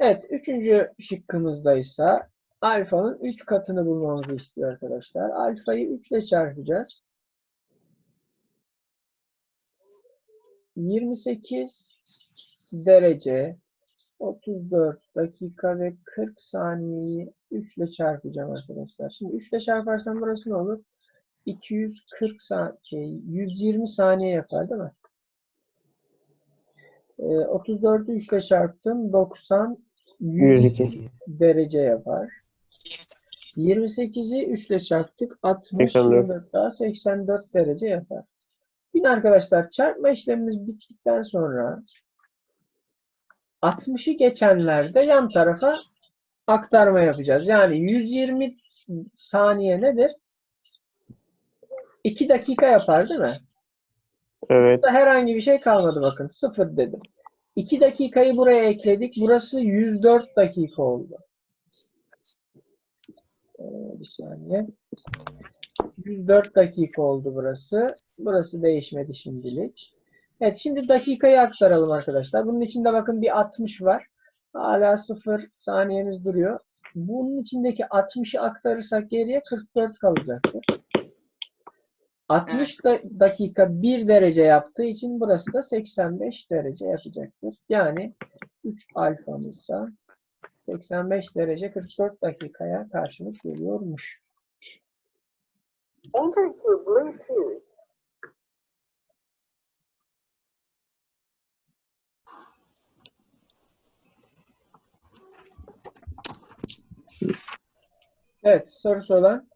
Evet, üçüncü şıkkımızda ise alfanın 3 katını bulmamızı istiyor arkadaşlar. Alfayı 3 ile çarpacağız. 28 derece 34 dakika ve 40 saniyeyi 3 ile çarpacağım arkadaşlar. Şimdi 3 ile çarparsam burası ne olur? 240 saniye, 120 saniye yapar değil mi? Ee, 34'ü 3 ile çarptım. 90 102 102. derece yapar. 28'i 3 ile çarptık. 60 84. 24 daha 84 derece yapar. Yine arkadaşlar çarpma işlemimiz bittikten sonra 60'ı geçenlerde yan tarafa aktarma yapacağız. Yani 120 saniye nedir? 2 dakika yapar değil mi? Evet. Burada herhangi bir şey kalmadı bakın. Sıfır dedim. 2 dakikayı buraya ekledik. Burası 104 dakika oldu. Ee, bir saniye. 104 dakika oldu burası. Burası değişmedi şimdilik. Evet şimdi dakikayı aktaralım arkadaşlar. Bunun içinde bakın bir 60 var. Hala 0 saniyemiz duruyor. Bunun içindeki 60'ı aktarırsak geriye 44 kalacaktır. 60 da- dakika 1 derece yaptığı için burası da 85 derece yapacaktır. Yani 3 alfamız da 85 derece 44 dakikaya karşılık geliyormuş. Enter to Bluetooth. Evet sorusu olan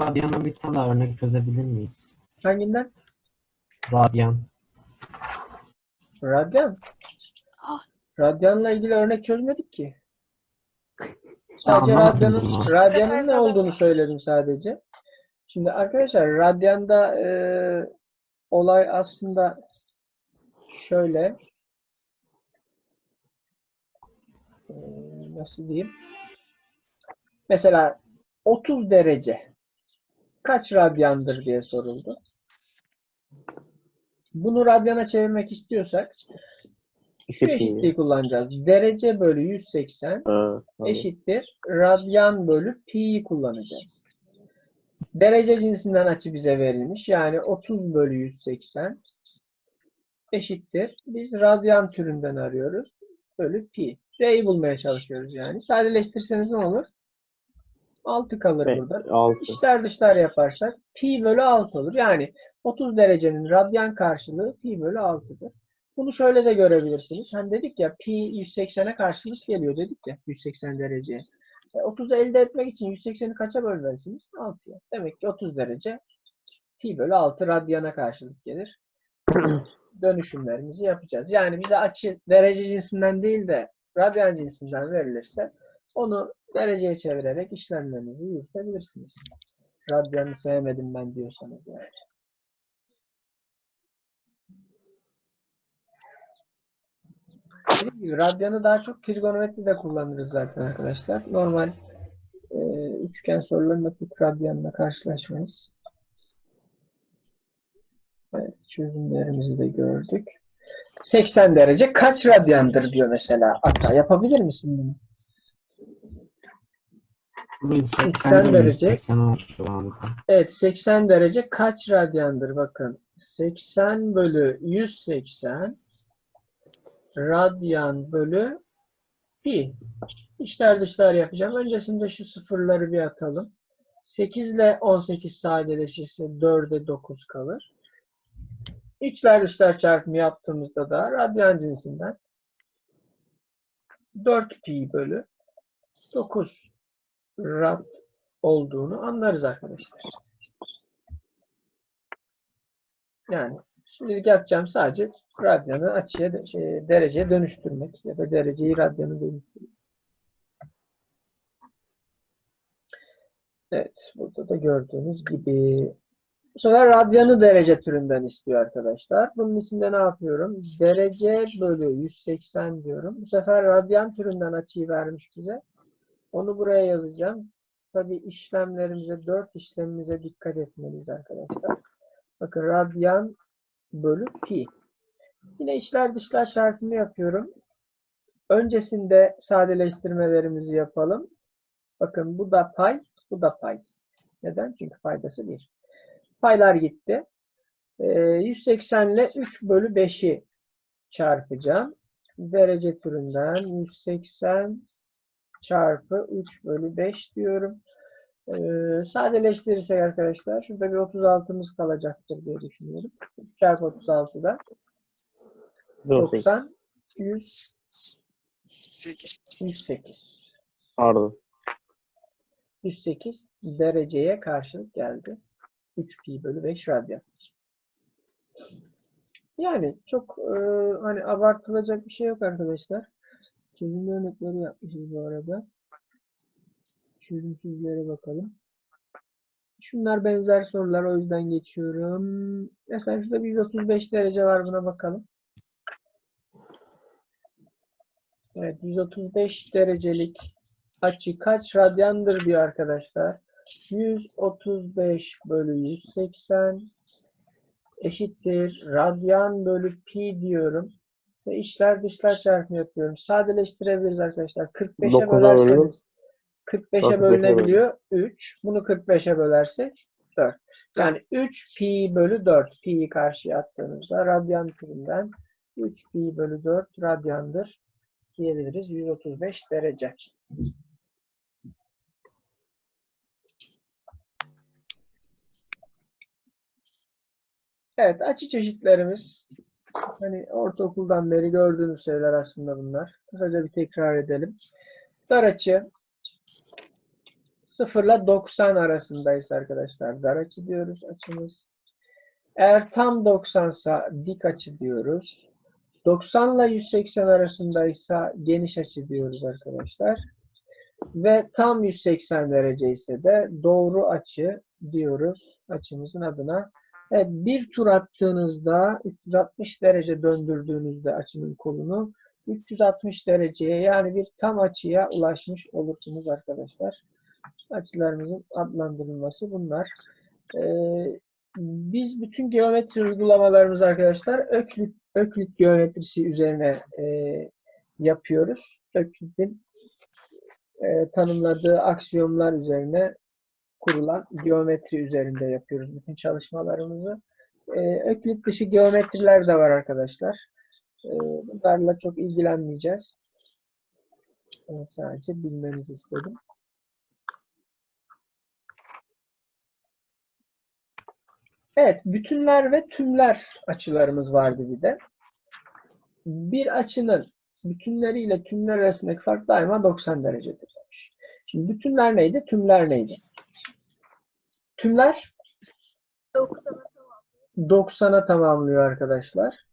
Radyan'dan bir tane örnek çözebilir miyiz? hanginden? Radyan. Radyan. Ah. Radyanla ilgili örnek çözmedik ki. Sadece Anlamadım radyanın, radyanın ne olduğunu söyledim sadece. Şimdi arkadaşlar radyanda e, olay aslında şöyle e, nasıl diyeyim? Mesela 30 derece kaç radyandır diye soruldu. Bunu radyana çevirmek istiyorsak şu eşitliği kullanacağız. Derece bölü 180 Ha, eşittir radyan bölü pi'yi kullanacağız. Derece cinsinden açı bize verilmiş. Yani 30 bölü 180 eşittir. Biz radyan türünden arıyoruz. Bölü pi. R'yi bulmaya çalışıyoruz yani. Sadeleştirseniz ne olur? 6 kalır Evet, burada. altı. İçler dışlar yaparsak pi bölü 6 olur. Yani 30 derecenin radyan karşılığı pi bölü 6'dır. Bunu şöyle de görebilirsiniz. Hani dedik ya pi 180'e karşılık geliyor dedik ya 180 dereceye. E, 30'u elde etmek için 180'i kaça bölmelisiniz? 6'ya. Demek ki 30 derece pi bölü 6 radyana karşılık gelir. Dönüşümlerimizi yapacağız. Yani bize açı derece cinsinden değil de radyan cinsinden verilirse onu dereceye çevirerek işlemlerinizi yürütebilirsiniz. Radyanı sevmedim ben diyorsanız yani. Dediğim gibi radyanı daha çok trigonometride kullanırız zaten arkadaşlar. Normal e, üçgen sorularında pek radyanla karşılaşmayız. Evet, çözümlerimizi de gördük. 80 derece kaç radyandır diyor mesela. Ata yapabilir misin bunu? Burayı 80 derece. 80 oldu şu anda. Evet 80 derece kaç radyandır? Bakın 80 bölü 180 radyan bölü pi. İçler dışlar yapacağım. Öncesinde şu sıfırları bir atalım. 8 ile 18 sadeleşirse 4'e 9 kalır. İçler dışlar çarpımı yaptığımızda da radyan cinsinden 4 pi bölü 9 rad olduğunu anlarız arkadaşlar. Yani şimdilik yapacağım sadece radyanı açıya şey, dereceye dönüştürmek ya da dereceyi radyana dönüştürmek. Evet, burada da gördüğünüz gibi bu sefer radyanı derece türünden istiyor arkadaşlar. Bunun için de ne yapıyorum? Derece bölü 180 diyorum. Bu sefer radyan türünden açıyı vermiş bize. Onu buraya yazacağım. Tabi işlemlerimize, 4 işlemimize dikkat etmeliyiz arkadaşlar. Bakın radyan bölü pi. Yine içler dışlar çarpımı yapıyorum. öncesinde sadeleştirmelerimizi yapalım. Bakın bu da pay, bu da pay. Neden? Çünkü faydası 1. Paylar gitti. Ee, 180 ile 3 bölü 5'i çarpacağım. Derece türünden 180 çarpı 3 bölü 5 diyorum. Ee, sadeleştirirsek arkadaşlar şurada bir 36'mız kalacaktır diye düşünüyorum. 3 çarpı 36'da 18. 90 100 108. Pardon. 108 dereceye karşılık geldi. 3 pi bölü 5 radyan. Yani çok e, hani abartılacak bir şey yok arkadaşlar. Çözüm örnekleri yapmışız bu arada. Çözümsüzlere bakalım. Şunlar benzer sorular o yüzden geçiyorum. Mesela şurada bir 135 derece var buna bakalım. Evet 135 derecelik açı kaç radyandır diyor arkadaşlar. 135 bölü 180 eşittir radyan bölü pi diyorum. Ve içler dışlar çarpımı yapıyorum. Sadeleştirebiliriz arkadaşlar. 45'e Dokuza bölüyorum. bölerseniz 45'e 45'e bölünebiliyor. 3. Bunu 45'e bölersek 4. Yani 3 pi bölü 4. Pi'yi karşıya attığımızda radyan türünden 3 pi bölü 4 radyandır diyebiliriz. 135 derece. Evet, açı çeşitlerimiz hani ortaokuldan beri gördüğünüz şeyler aslında bunlar. Kısaca bir tekrar edelim. Dar açı 0 ile 90 arasındayız arkadaşlar. Dar açı diyoruz açımız. Eğer tam 90 sa dik açı diyoruz. 90 ile 180 arasındaysa geniş açı diyoruz arkadaşlar. Ve tam 180 derece ise de doğru açı diyoruz açımızın adına. Evet, bir tur attığınızda 360 derece döndürdüğünüzde açının kolunu 360 dereceye yani bir tam açıya ulaşmış olursunuz arkadaşlar. Açılarımızın adlandırılması bunlar. Ee, biz bütün geometri uygulamalarımızı arkadaşlar Öklit, Öklit geometrisi üzerine e, yapıyoruz. Öklit'in e, tanımladığı aksiyomlar üzerine kurulan geometri üzerinde yapıyoruz bütün çalışmalarımızı. Ee, Öklit dışı geometriler de var arkadaşlar. Ee, bunlarla çok ilgilenmeyeceğiz. Evet, sadece bilmenizi istedim. Evet, bütünler ve tümler açılarımız vardı bir de. Bir açının bütünleriyle tümler arasındaki fark daima 90 derecedir. Şimdi bütünler neydi? Tümler neydi? Tümler 90'a tamam. 90'a tamamlıyor arkadaşlar.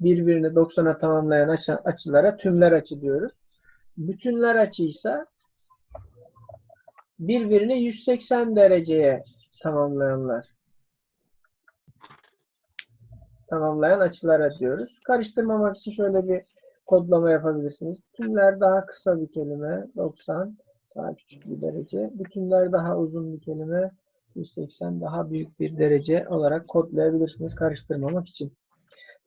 Birbirini 90'a tamamlayan açı- açılara tümler açı diyoruz. Bütünler açıysa birbirini 180 dereceye tamamlayanlar. Tamamlayan açılara diyoruz. Karıştırmamak için şöyle bir kodlama yapabilirsiniz. Tümler daha kısa bir kelime. 90 daha küçük bir derece. Bütünler daha uzun bir kelime. 180 daha büyük bir derece olarak kodlayabilirsiniz karıştırmamak için.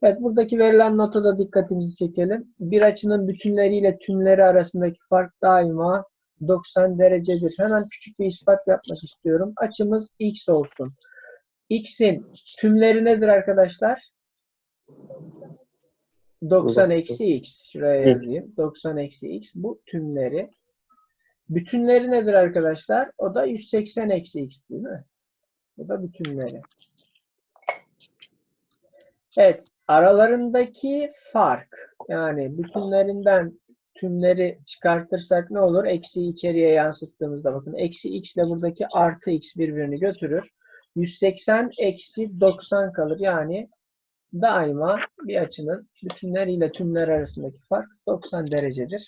Evet buradaki verilen nota da dikkatimizi çekelim. Bir açının bütünleriyle tümleri arasındaki fark daima 90 derecedir. Hemen küçük bir ispat yapmak istiyorum. Açımız x olsun. x'in tümleri nedir arkadaşlar? 90 eksi x. Şuraya yazayım. 90 eksi x. Bu tümleri. Bütünleri nedir arkadaşlar? O da 180 eksi x değil mi? Bu da bütünleri. Evet. Aralarındaki fark yani bütünlerinden tümleri çıkartırsak ne olur? Eksiyi içeriye yansıttığımızda bakın. Eksi x ile buradaki artı x birbirini götürür. 180 eksi 90 kalır. Yani daima bir açının bütünleriyle tümler arasındaki fark 90 derecedir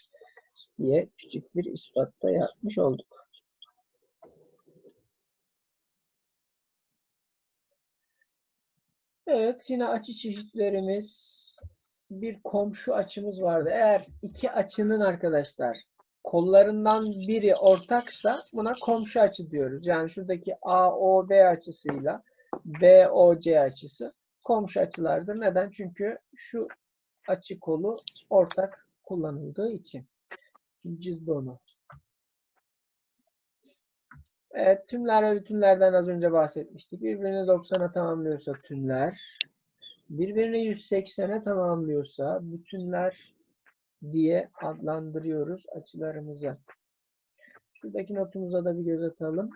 diye küçük bir ispatta yapmış olduk. Evet, yine açı çeşitlerimiz bir komşu açımız vardı. Eğer iki açının arkadaşlar kollarından biri ortaksa buna komşu açı diyoruz. Yani şuradaki AOB açısıyla BOC açısı komşu açılardır. Neden? Çünkü şu açı kolu ortak kullanıldığı için. Şimdi Çizdi onu. Evet, tümler ve bütünlerden az önce bahsetmiştik. Birbirini 90'a tamamlıyorsa tümler, birbirini 180'e tamamlıyorsa bütünler diye adlandırıyoruz açılarımızı. Şuradaki notumuza da bir göz atalım.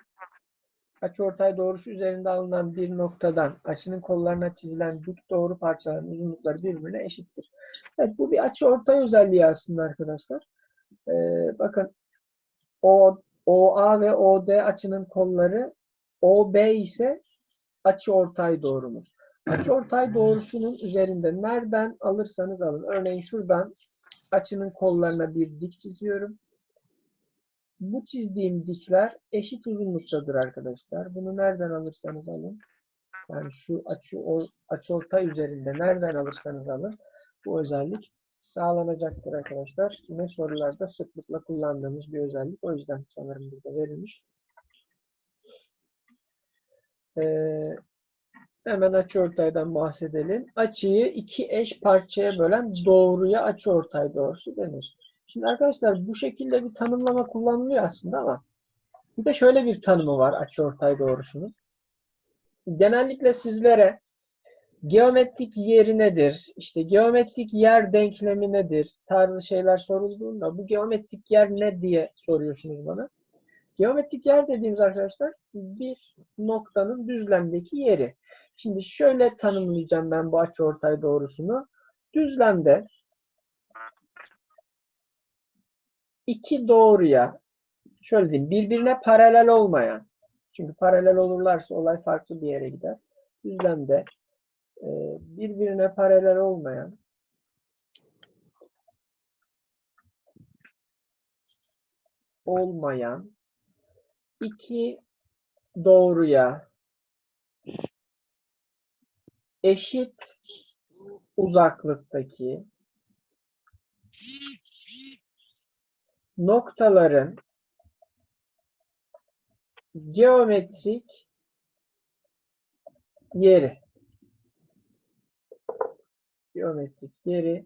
Açıortay doğrusu üzerinde alınan bir noktadan açının kollarına çizilen dik doğru parçaların uzunlukları birbirine eşittir. Evet, bu bir açıortay özelliği aslında arkadaşlar. Ee, bakın o OA ve OD açının kolları OB ise açıortay doğrumuz. Açıortay doğrusunun üzerinde nereden alırsanız alın. Örneğin şuradan açının kollarına bir dik çiziyorum. Bu çizdiğim dikler eşit uzunluktadır arkadaşlar. Bunu nereden alırsanız alın. Yani şu açı açıortay üzerinde nereden alırsanız alın. Bu özellik sağlanacaktır arkadaşlar. Yine sorularda sıklıkla kullandığımız bir özellik. O yüzden sanırım burada verilmiş. Ee, hemen açıortaydan bahsedelim. Açıyı iki eş parçaya bölen doğruya açıortay doğrusu denir. Şimdi arkadaşlar bu şekilde bir tanımlama kullanılıyor aslında ama bir de şöyle bir tanımı var açıortay doğrusunun. Genellikle sizlere geometrik yeri nedir? İşte geometrik yer denklemi nedir? Tarzı şeyler sorulduğunda bu geometrik yer ne diye soruyorsunuz bana. Geometrik yer dediğimiz arkadaşlar bir noktanın düzlemdeki yeri. Şimdi şöyle tanımlayacağım ben bu açıortay doğrusunu. Düzlemde iki doğruya şöyle diyeyim birbirine paralel olmayan çünkü paralel olurlarsa olay farklı bir yere gider. Düzlemde birbirine paralel olmayan olmayan iki doğruya eşit uzaklıktaki noktaların geometrik yeri geometrik yeri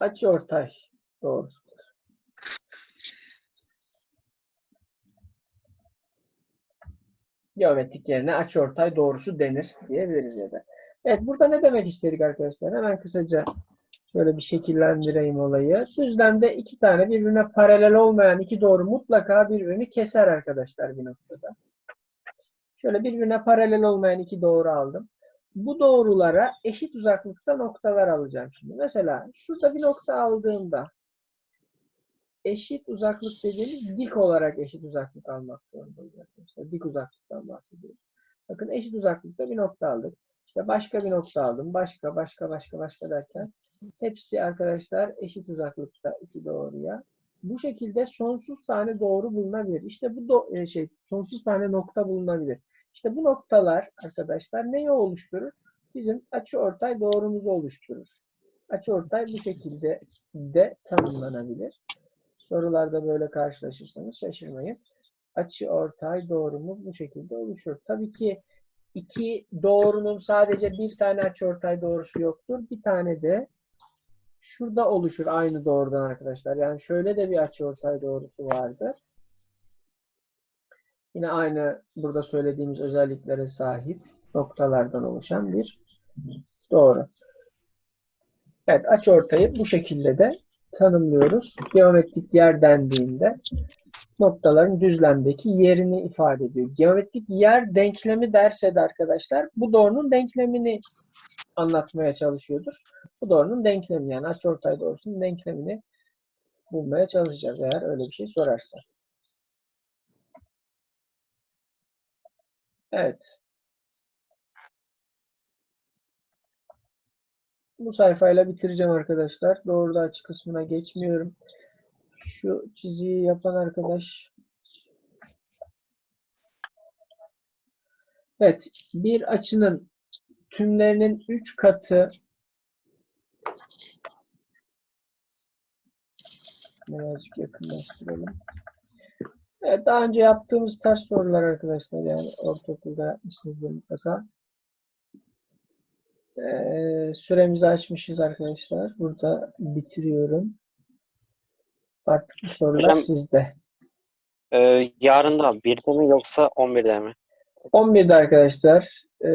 açıortay doğrusudur. Geometrik yerine açıortay doğrusu denir diyebiliriz ya da. Evet burada ne demek istedik arkadaşlar? Hemen kısaca şöyle bir şekillendireyim olayı. Düzlemde iki tane birbirine paralel olmayan iki doğru mutlaka birbirini keser arkadaşlar bir noktada. Şöyle birbirine paralel olmayan iki doğru aldım. Bu doğrulara eşit uzaklıkta noktalar alacağım şimdi. Mesela şurada bir nokta aldığımda eşit uzaklık dediğimiz dik olarak eşit uzaklık almak zorundayız arkadaşlar. Dik uzaklıktan bahsediyoruz. Bakın eşit uzaklıkta bir nokta aldık. İşte başka bir nokta aldım. Başka, başka, başka, başka derken hepsi arkadaşlar eşit uzaklıkta iki doğruya. Bu şekilde sonsuz tane doğru bulunabilir. İşte bu do e, şey sonsuz tane nokta bulunabilir. İşte bu noktalar arkadaşlar neyi oluşturur? Bizim açıortay doğrumuzu oluşturur. Açıortay bu şekilde de tanımlanabilir. Sorularda böyle karşılaşırsanız şaşırmayın. Açıortay doğrumuz bu şekilde oluşur. Tabii ki iki doğrunun sadece bir tane açıortay doğrusu yoktur. Bir tane de şurada oluşur aynı doğrudan arkadaşlar. Yani şöyle de bir açıortay doğrusu vardır. Yine aynı burada söylediğimiz özelliklere sahip noktalardan oluşan bir doğru. Evet açıortayı bu şekilde de tanımlıyoruz. Geometrik yer dendiğinde noktaların düzlemdeki yerini ifade ediyor. Geometrik yer denklemi derse de arkadaşlar bu doğrunun denklemini anlatmaya çalışıyordur. Bu doğrunun denklemi yani açıortay doğrusunun denklemini bulmaya çalışacağız eğer öyle bir şey sorarsa. Evet. Bu sayfayla bitireceğim arkadaşlar. Doğruda açı kısmına geçmiyorum. Şu çiziyi yapan arkadaş. Evet. Bir açının tümlerinin 3 katı birazcık yakınlaştıralım. Evet, daha önce yaptığımız ters sorular arkadaşlar yani ortaokulda yapmışsınızdır mutlaka. Ee, süremizi açmışız arkadaşlar. Burada bitiriyorum. Artık bu sorular Hocam- sizde. Ee, yarın da 1'de mi yoksa 11'de mi? 11'de arkadaşlar. Ee,